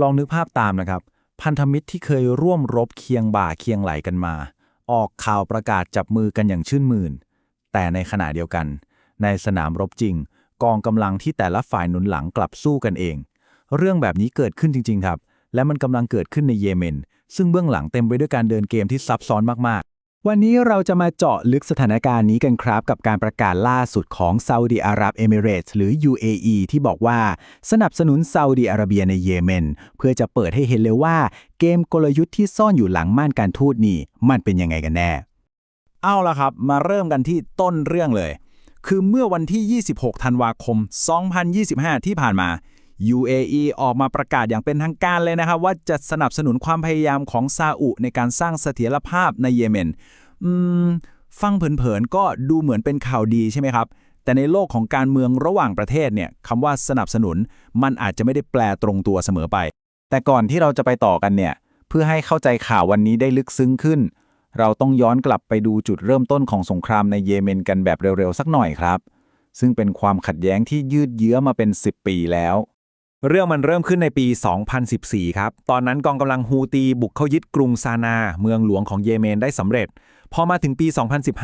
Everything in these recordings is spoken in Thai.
ลองนึกภาพตามนะครับ พันธมิตรที่เคยร่วมรบเคียงบ่าเคียงไหลกันมา ออกข่าวประกาศจับมือกันอย่างชื่นมื่น แต่ในขณะเดียวกัน ในสนามรบจริง กองกำลังที่แต่ละฝ่ายหนุนหลังกลับสู้กันเอง เรื่องแบบนี้เกิดขึ้นจริง ๆ ครับ และมันกำลังเกิดขึ้นในเยเมน ซึ่งเบื้องหลังเต็มไปด้วยการเดินเกมที่ซับซ้อนมาก วันนี้เราจะมาเจาะลึกสถานการณ์นี้กันครับ กับการประกาศล่าสุดของซาอุดิอาระเอมิเรตส์หรือ UAE ที่บอกว่าสนับสนุนซาอุดิอาระเบียในเยเมน เพื่อจะเปิดให้เห็นเลยว่า เกมกลยุทธ์ที่ซ่อนอยู่หลังม่านการทูตนี่มันเป็นยังไงกันแน่ เอาละครับ มาเริ่มกันที่ต้นเรื่องเลย คือเมื่อวันที่ 26 ธันวาคม 2025 ที่ผ่านมา UAE ออกมาประกาศอย่างเป็นทางการเลยนะครับ ว่าจะสนับสนุนความพยายามของซาอุในการสร้างเสถียรภาพในเยเมน ฟังเผินๆก็ดูเหมือนเป็นข่าวดีใช่ไหมครับ แต่ในโลกของการเมืองระหว่างประเทศเนี่ยคำว่าสนับสนุนมันอาจจะไม่ได้แปลตรงตัวเสมอไป แต่ก่อนที่เราจะไปต่อกันเนี่ย เพื่อให้เข้าใจข่าววันนี้ได้ลึกซึ้งขึ้น เราต้องย้อนกลับไปดูจุดเริ่มต้นของสงครามในเยเมนกันแบบเร็วๆสักหน่อยครับ ซึ่งเป็นความขัดแย้งที่ยืดเยื้อมาเป็น 10 ปีแล้ว เรื่องมันเริ่มขึ้นในปี 2014 ครับ ตอนนั้นกองกำลังฮูตีบุกเข้ายึดกรุงซานา เมืองหลวงของเยเมนได้สำเร็จ พอมาถึงปี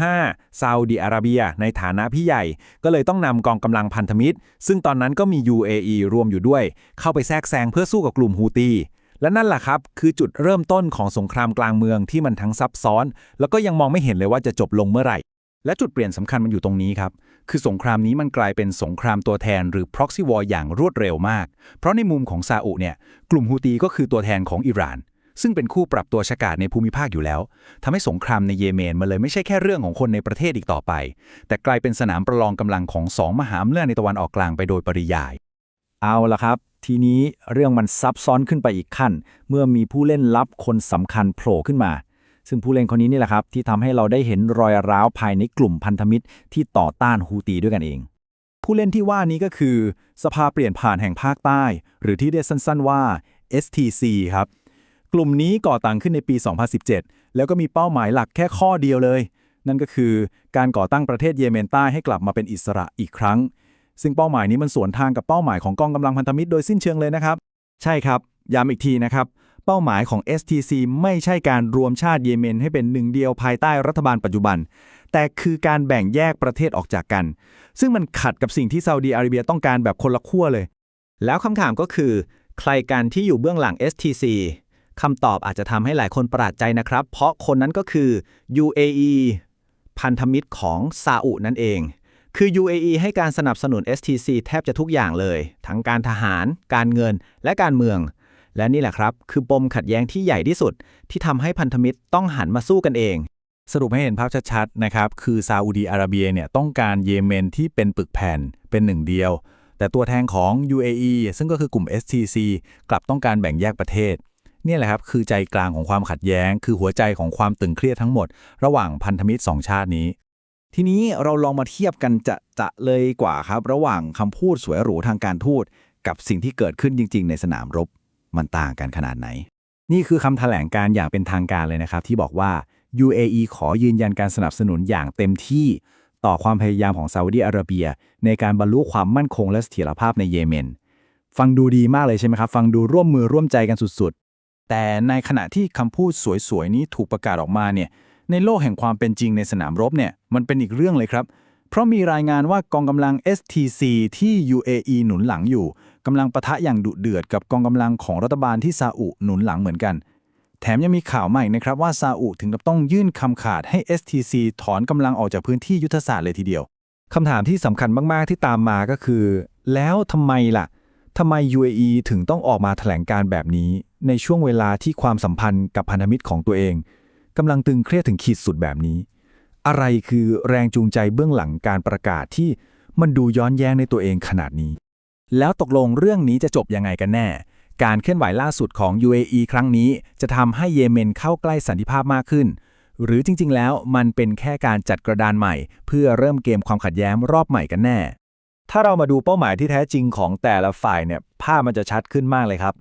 2015 ซาอุดิอาระเบีย ในฐานะพี่ใหญ่ ก็เลยต้องนำกองกำลังพันธมิตร ซึ่งตอนนั้นก็มี UAE รวมอยู่ด้วย เข้าไปแทรกแซงเพื่อสู้กับกลุ่มฮูตี และนั่นแหละครับ คือจุดเริ่มต้นของสงครามกลางเมืองที่มันทั้งซับซ้อน แล้วก็ยังมองไม่เห็นเลยว่าจะจบลงเมื่อไหร่ และจุดเปลี่ยนสำคัญมันอยู่ตรงนี้ครับ คือสงครามนี้มันกลายเป็นสงครามตัวแทนหรือ proxy war อย่างรวดเร็วมาก เพราะในมุมของซาอุเนี่ย กลุ่มฮูตีก็คือตัวแทนของอิหร่าน ซึ่งเป็นคู่ปรับตัวฉกาจในภูมิภาคอยู่แล้วทำให้สงครามในเยเมนมันเลยไม่ใช่แค่เรื่องของคนในประเทศอีกต่อไป แต่กลายเป็นสนามประลองกำลังของสองมหาอำนาจในตะวันออกกลางไปโดยปริยาย เอาละครับ ทีนี้เรื่องมันซับซ้อนขึ้นไปอีกขั้น เมื่อมีผู้เล่นลับคนสำคัญโผล่ขึ้นมา ซึ่งผู้เล่นคนนี้นี่แหละครับที่ทำให้เราได้เห็นรอยร้าวภายในกลุ่มพันธมิตรที่ต่อต้านฮูตีด้วยกันเอง ผู้เล่นที่ว่านี้ก็คือ สภาเปลี่ยนผ่านแห่งภาคใต้ หรือที่เรียกสั้นๆว่า STC ครับกลุ่มนี้ก่อตั้งขึ้นในปี 2017 แล้วก็มีเป้าหมายหลักแค่ข้อเดียวเลย นั่นก็คือการก่อตั้งประเทศเยเมนใต้ให้กลับมาเป็นอิสระอีกครั้ง ซึ่งเป้าหมายนี้มันสวนทางกับเป้าหมายของกองกำลังพันธมิตรโดยสิ้นเชิงเลยนะครับ ใช่ครับ ย้ำอีกทีนะครับ เป้าหมายของ STC ไม่ใช่การรวมชาติเยเมนให้เป็นหนึ่งเดียวภายใต้รัฐบาลปัจจุบัน แต่คือการแบ่งแยกประเทศออกจากกัน ซึ่งมันขัดกับสิ่งที่ซาอุดีอาระเบียต้องการแบบคนละขั้วเลย แล้วคำถามก็คือ ใครกันที่อยู่เบื้องหลัง STC คำตอบอาจจะทำให้หลายคนประหลาดใจนะครับ เพราะคนนั้นก็คือ UAE พันธมิตรของซาอุนั่นเอง คือ UAE ให้การสนับสนุน STC แทบจะทุกอย่างเลย ทั้งการทหาร การเงิน และการเมือง และนี่แหละครับ คือปมขัดแย้งที่ใหญ่ที่สุด ที่ทำให้พันธมิตรต้องหันมาสู้กันเอง สรุปให้เห็นภาพชัดๆนะครับคือซาอุดีอาระเบียเนี่ยต้องการเยเมนที่เป็นปึกแผ่นเป็นหนึ่งเดียว แต่ตัวแทนของ UAE ซึ่งก็คือกลุ่ม STC กลับต้องการแบ่งแยกประเทศนี่แหละครับคือใจกลางของความขัดแย้ง คือหัวใจของความตึงเครียดทั้งหมด ระหว่างพันธมิตรสองชาตินี้ ทีนี้เราลองมาเทียบกันจะจะเลยกว่าครับ ระหว่างคำพูดสวยหรูทางการทูตกับสิ่งที่เกิดขึ้นจริง ๆ ในสนามรบ มันต่างกันขนาดไหน นี่คือคำแถลงการอย่างเป็นทางการเลยนะครับ ที่บอกว่า UAE ขอยืนยันการสนับสนุนอย่างเต็มที่ต่อความพยายามของซาอุดีอาระเบีย ในการบรรลุความมั่นคงและเสถียรภาพในเยเมน ฟังดูดีมากเลยใช่ไหมครับ ฟังดูร่วมมือร่วมใจกันสุดๆ แต่ในขณะที่คำพูดสวยๆนี้ถูกประกาศออกมาเนี่ยในโลกแห่งความเป็นจริงในสนามรบเนี่ยมันเป็นอีกเรื่องเลยครับ เพราะมีรายงานว่ากองกำลัง STC ที่ UAE หนุนหลังอยู่กำลังปะทะอย่างดุเดือดกับกองกำลังของรัฐบาลที่ซาอุหนุนหลังเหมือนกัน แถมยังมีข่าวใหม่นะครับว่าซาอุถึงกับต้องยื่นคำขาดให้ STC ถอนกำลังออกจากพื้นที่ยุทธศาสตร์เลยทีเดียวคำถามที่สำคัญมาก ๆ ที่ตามมาก็คือ แล้วทำไมล่ะทำไม UAE ถึงต้องออกมาแถลงการแบบนี้ ในช่วงเวลาที่ความสัมพันธ์กับพันธมิตรของตัวเองกำลังตึงเครียดถึงขีดสุดแบบนี้ อะไรคือแรงจูงใจเบื้องหลังการประกาศที่มันดูย้อนแย้งในตัวเองขนาดนี้ แล้วตกลงเรื่องนี้จะจบยังไงกันแน่ การเคลื่อนไหวล่าสุดของ UAE ครั้งนี้จะทำให้เยเมนเข้าใกล้สันติภาพมากขึ้น หรือจริงๆ แล้วมันเป็นแค่การจัดกระดานใหม่ เพื่อเริ่มเกมความขัดแย้งรอบใหม่กันแน่ ถ้าเรามาดูเป้าหมายที่แท้จริงของแต่ละฝ่ายเนี่ยภาพมันจะชัดขึ้นมากเลยครับ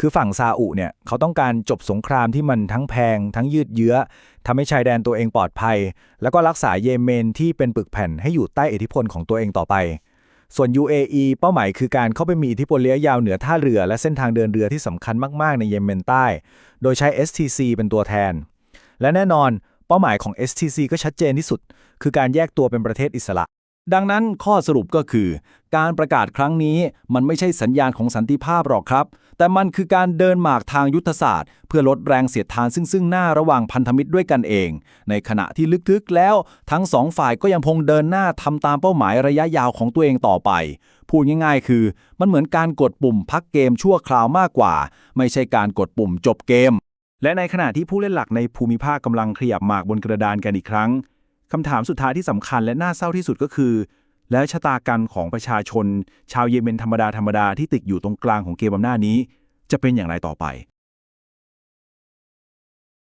คือฝั่งซาอุเนี่ยเขาต้องการจบสงครามที่มันทั้งแพง ทั้งยืดเยื้อทำให้ชายแดนตัวเองปลอดภัย แล้วก็รักษาเยเมนที่เป็นปึกแผ่นให้อยู่ใต้อิทธิพลของตัวเองต่อไป ส่วน UAE เป้าหมายคือการเข้าไปมีอิทธิพลระยะยาวเหนือท่าเรือและเส้นทางเดินเรือที่สำคัญมากๆในเยเมนใต้ โดยใช้ STC เป็นตัวแทน และแน่นอนเป้าหมายของ STC ก็ชัดเจนที่สุด คือการแยกตัวเป็นประเทศอิสระ ดังนั้นข้อสรุปก็คือ การประกาศครั้งนี้มันไม่ใช่สัญญาณของสันติภาพหรอกครับ แต่มันคือการเดินหมากทางยุทธศาสตร์ เพื่อลดแรงเสียดทานซึ่งซึ่งหน้าระหว่างพันธมิตรด้วยกันเอง ในขณะที่ลึกๆแล้วทั้งสองฝ่ายก็ยังคงเดินหน้าทำตามเป้าหมายระยะยาวของตัวเองต่อไป พูดง่ายๆ คือ มันเหมือนการกดปุ่มพักเกมชั่วคราวมากกว่า ไม่ใช่การกดปุ่มจบเกม และในขณะที่ผู้เล่นหลักในภูมิภาคกำลังขยับหมากบนกระดานกันอีกครั้ง คำถามสุดท้ายที่สำคัญและน่าเศร้าที่สุดก็คือ แล้วชะตากรรมของประชาชน ชาวเยเมนธรรมดาธรรมดาที่ติดอยู่ตรงกลางของเกมอำนาจนี้ จะเป็นอย่างไรต่อไป